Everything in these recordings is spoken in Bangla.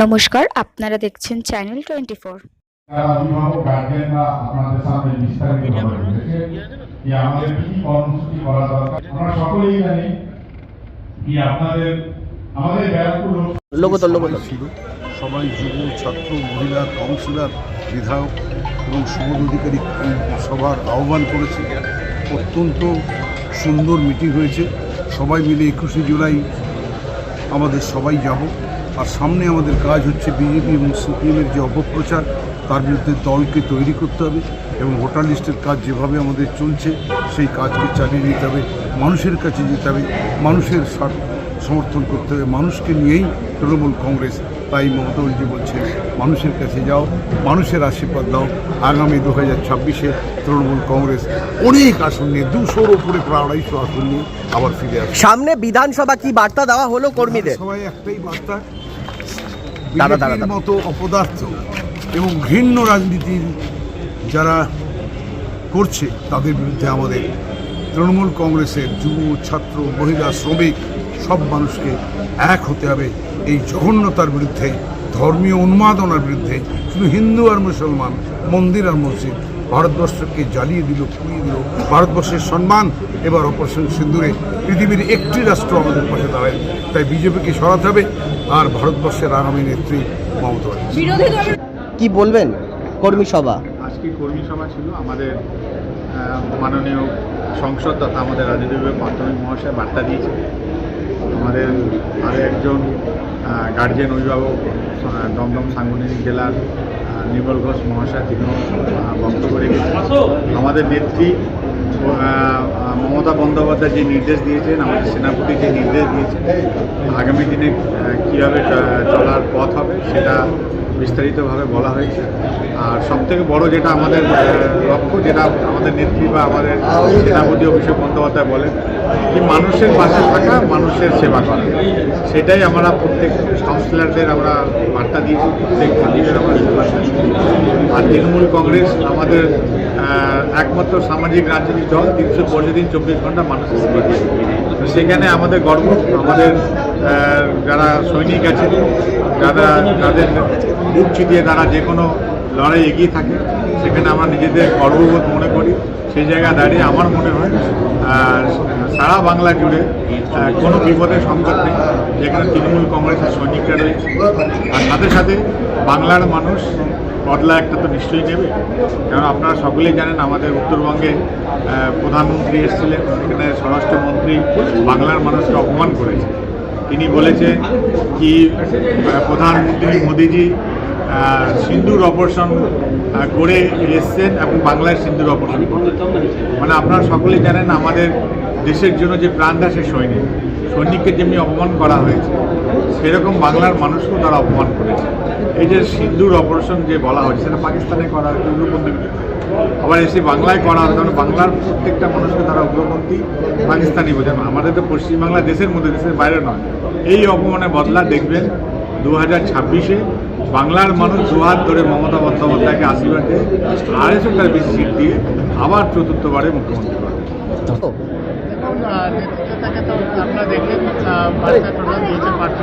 নমস্কার, আপনারা দেখছেন চ্যানেল টোয়েন্টি ফোর সবাই যুব ছাত্র, মহিলা, কাউন্সিলর, বিধায়ক এবং সুবোধ অধিকারী সভার আহ্বান করেছে। অত্যন্ত সুন্দর মিটিং হয়েছে। সবাই মিলে একুশে জুলাই আমাদের সবাই যাব। আর সামনে আমাদের কাজ হচ্ছে বিজেপি এবং সিপিএমের যে অপপ্রচার তার বিরুদ্ধে দলকে তৈরি করতে হবে এবং ভোটার লিস্টের কাজ যেভাবে আমাদের চলছে সেই কাজকে চালিয়ে নিতে হবে মানুষের কাছে যেতে হবে মানুষের স্বার্থ সমর্থন করতে হবে মানুষকে নিয়েই তৃণমূল কংগ্রেস তাই মমতা ব্যানার্জি বলছে মানুষের কাছে যাও মানুষের আশীর্বাদ দাও। আগামী দু হাজার ছাব্বিশে তৃণমূল কংগ্রেস অনেক আসন নিয়ে দুশোর ওপরে প্রায় আড়াইশো আসন নিয়ে আবার ফিরে আসবে। সামনে বিধানসভা কি বার্তা দেওয়া হলো কর্মীদের? সবাই একটাই বার্তা মতো অপদার্থ এবং ঘৃণ্য রাজনীতির যারা করছে তাদের বিরুদ্ধে আমাদের তৃণমূল কংগ্রেসের যুব ছাত্র মহিলা শ্রমিক সব মানুষকে এক হতে হবে এই জঘন্যতার বিরুদ্ধে ধর্মীয় উন্মাদনার বিরুদ্ধে। শুধু হিন্দু আর মুসলমান মন্দির আর মসজিদ ভারতবর্ষকে জ্বালিয়ে দিল পুড়িয়ে দিল। ভারতবর্ষের সম্মান এবার অপারেশন সিন্দুরে। পৃথিবীর একটি রাষ্ট্র আমাদের পাশে দাঁড়ায়। তাই বিজেপিকে সরাতে হবে আর ভারতবর্ষের আগামী নেত্রী মমতা কি বলবেন কর্মী সভা? আজকে কর্মী সভা ছিল। আমাদের মাননীয় সংসদ তথা আমাদের রাজনীতি বিভাগ প্রাথমিক মহাশয় বার্তা দিয়েছে আমাদের আরও একজন গার্জেন অভিভাবক দমদম সাংগঠনিক জেলার নির্মল ঘোষ মহাশয় তিনিও বক্ত বক্তব্য রেখেছেন। আমাদের নেত্রী মমতা বন্দ্যোপাধ্যায় যে নির্দেশ দিয়েছেন, আমাদের সেনাপতি যে নির্দেশ দিয়েছেন, আগামী দিনে কীভাবে চলার পথ হবে, সেটা বিস্তারিতভাবে বলা হয়েছে। আর সব থেকে বড় যেটা আমাদের লক্ষ্য যেটা আমাদের নেত্রী বা আমাদের সেনাপতি অভিষেক বন্দ্যোপাধ্যায় বলেন যে মানুষের পাশে থাকা, মানুষের সেবা করা। সেটাই আমরা প্রত্যেক কাউন্সিলরদের আমরা বার্তা দিয়েছি, প্রত্যেক কর্মীদের আমরা আর তৃণমূল কংগ্রেস আমাদের একমাত্র সামাজিক রাজনৈতিক দল, তিনশো পনেরো দিন, চব্বিশ ঘণ্টা মানুষের সেবা। সেখানে আমাদের গর্ব, আমাদের যারা সৈনিক আছে, যারা যাদের বুক চিতিয়ে তারা যে কোনো লড়াই এগিয়ে থাকে, সেখানে আমরা নিজেদের গর্ববোধ মনে করি। সেই জায়গায় দাঁড়িয়ে আমার মনে হয় সারা বাংলা জুড়ে কোনো বিপদের সংকট নেই, যেখানে তৃণমূল কংগ্রেসের সৈনিকরা রয়েছে। আর সাথে সাথে বাংলার মানুষ বদলা একটা তো নিশ্চয়ই নেবে। কারণ আপনারা সকলেই জানেন আমাদের উত্তরবঙ্গে প্রধানমন্ত্রী এসেছিলেন সেখানে স্বরাষ্ট্রমন্ত্রী বাংলার মানুষকে অপমান করেছে। তিনি বলেছেন কি প্রধানমন্ত্রী মোদিজি সিন্দুর অপারেশন করে এসছেন এবং বাংলায় সিন্দুর অপারেশন মানে আপনারা সকলেই জানেন আমাদের দেশের জন্য যে প্রাণ দেয় সে সৈনিক। সৈনিককে যেমনি অপমান করা হয়েছে, সেরকম বাংলার মানুষকেও তারা অপমান করেছে। এই যে সিন্দুর অপারেশন যে বলা হচ্ছে সেটা পাকিস্তানে করা হয়েছে উগ্রপন্থী আবার এসে বাংলায় করা হবে কারণ বাংলার প্রত্যেকটা মানুষকে তারা উগ্রপন্থী পাকিস্তানি বোঝেন। আমাদের তো পশ্চিমবাংলা দেশের মধ্যে দেশের বাইরে নয়। এই অপমানে বদলা দেখবেন দু হাজার ছাব্বিশে বাংলার মানুষ দুহাত ধরে মমতা বন্দ্যোপাধ্যায়কে আশীর্বাদ দিয়ে আড়াইশোটার বেশি সিট দিয়ে আবার চতুর্থবারে মুখ্যমন্ত্রী করবে নেতৃত্ব থেকে তো বার্তা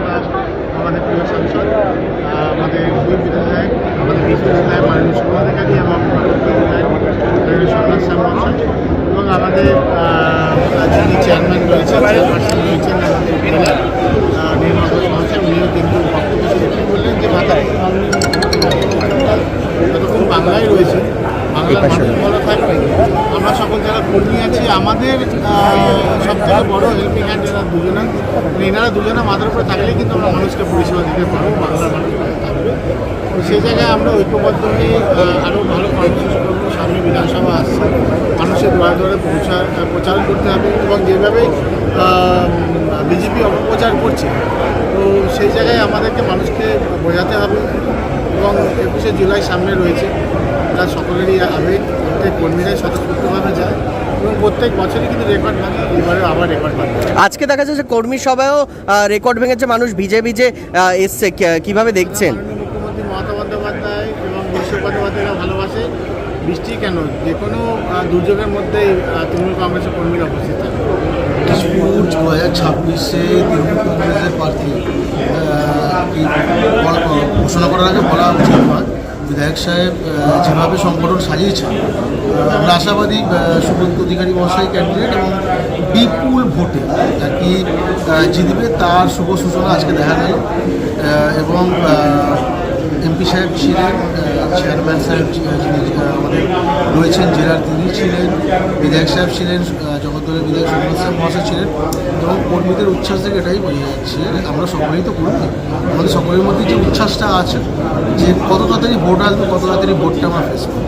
ভালো থাকবে আমরা সকল যারা কর্মী আছি, আমাদের সব থেকে বড় হেল্পিং হ্যান্ড এরা দুজনা এনারা দুজনা মাথার উপরে থাকলেই কিন্তু আমরা মানুষকে পরিষেবা দিতে পারব, বাংলার মানুষ থাকবে। সেই জায়গায় আমরা ঐক্যবদ্ধ হয়ে আরও ভালো কর্মসূচি করব। সামনে বিধানসভা আসছে, মানুষের দুয়ারে দুয়ারে প্রচার প্রচার করতে হবে এবং যেভাবে বিজেপি অপপ্রচার করছে, তো সেই জায়গায় আমাদেরকে মানুষকে বোঝাতে হবে এবং একুশে জুলাই সামনে রয়েছে। তার সকলেরই আবেগ। প্রত্যেক কর্মীরাই স্বতঃস্ফূর্তভাবে যায় এবং প্রত্যেক বছরই কিন্তু রেকর্ড ভাঙে এবারে আবার রেকর্ড ভাঙবে আজকে দেখা যাচ্ছে যে কর্মী সভায়ও রেকর্ড ভেঙেছে মানুষ ভিজে ভিজে এসছে। কীভাবে দেখছেন? মুখ্যমন্ত্রী মমতা বন্দ্যোপাধ্যায় এবং বিশ্ব বন্দ্যোপাধ্যায়রা ভালোবাসে। বৃষ্টি কেন? যে কোনো দুর্যোগের মধ্যে তৃণমূল কংগ্রেসের কর্মীরা উপস্থিত থাকে দিনাজপুর দু হাজার ছাব্বিশে তৃণমূল কংগ্রেসের প্রার্থী আহ, কি বলা- ঘোষণা করার আগে বলা উচিত নয়। বিধায়ক সাহেব যেভাবে সংগঠন সাজিয়েছেন আমরা আশাবাদী সুব্রত অধিকারী মহাশয় ক্যান্ডিডেট এবং বিপুল ভোটে কি জিতবে তার শুভ সূচনা আজকে দেখা গেল। এবং এমপি সাহেব ছিলেন চেয়ারম্যান সাহেব যিনি আমাদের রয়েছেন, জেলার তিনি ছিলেন, বিধায়ক সাহেব ছিলেন জগদ্দলের বিধায়ক সুব্রত সাহেব মহাশয় ছিলেন এবং কর্মীদের উচ্ছ্বাস থেকে এটাই বোঝা যাচ্ছে আমরা সকলেই তো কর্মী। আমাদের সকলের মধ্যে যে উচ্ছ্বাসটা আছে, যে কত তাড়াতাড়ি ভোট আসবে, কত তাড়াতাড়ি ভোটটা আমরা ফেস করব।